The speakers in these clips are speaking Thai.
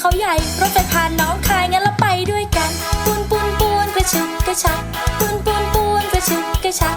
เขาใหญ่ รถไปผ่านน้องคายงั้นเราไปด้วยกันปูนปูนปูนกระชุกกระชักปูนปูนปูนกระชุกกระชัก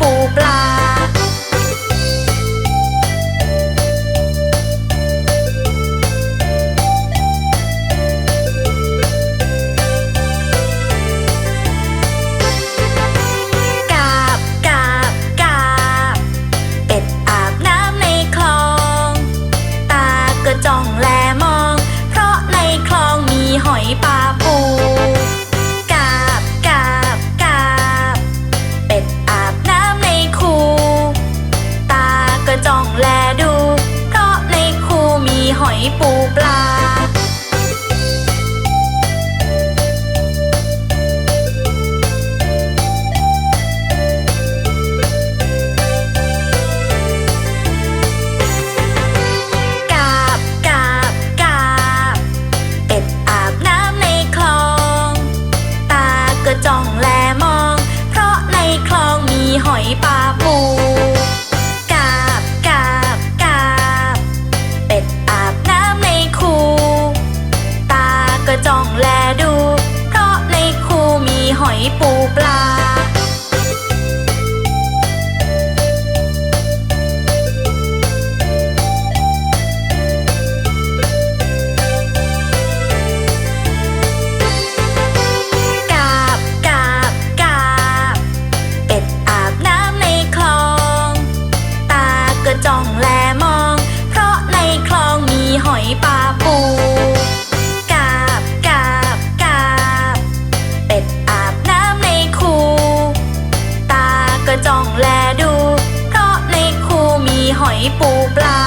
ปูปลา Bye. ปูปลา